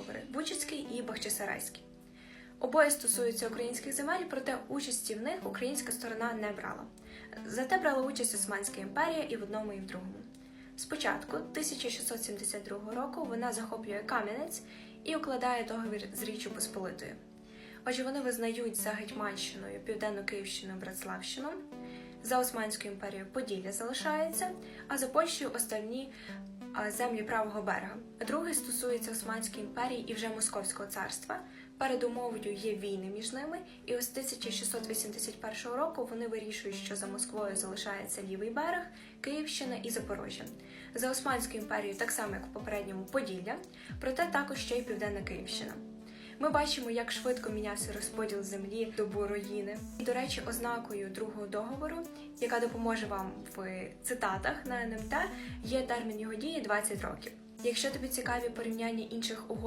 договори Бучицький і Бахчисарайський. Обоє стосуються українських земель, проте участі в них українська сторона не брала. Зате брала участь Османська імперія і в одному, і в другому. Спочатку, 1672 року, вона захоплює Кам'янець і укладає договір з Річчю Посполитою. Отже, вони визнають за Гетьманщиною, Південну Київщину, Братславщину. За Османською імперією Поділля залишається, а за Польщею остальні землі правого берега. Другий стосується Османської імперії і вже Московського царства. Передумовою є війни між ними, і ось 1681 року вони вирішують, що за Москвою залишається лівий берег, Київщина і Запорожжя. За Османською імперією, так само як в попередньому Поділля, проте також ще й Південна Київщина. Ми бачимо, як швидко мінявся розподіл землі до руїни. І, до речі, ознакою другого договору, яка допоможе вам в цитатах на НМТ, є термін його дії 20 років. Якщо тобі цікаві порівняння інших угод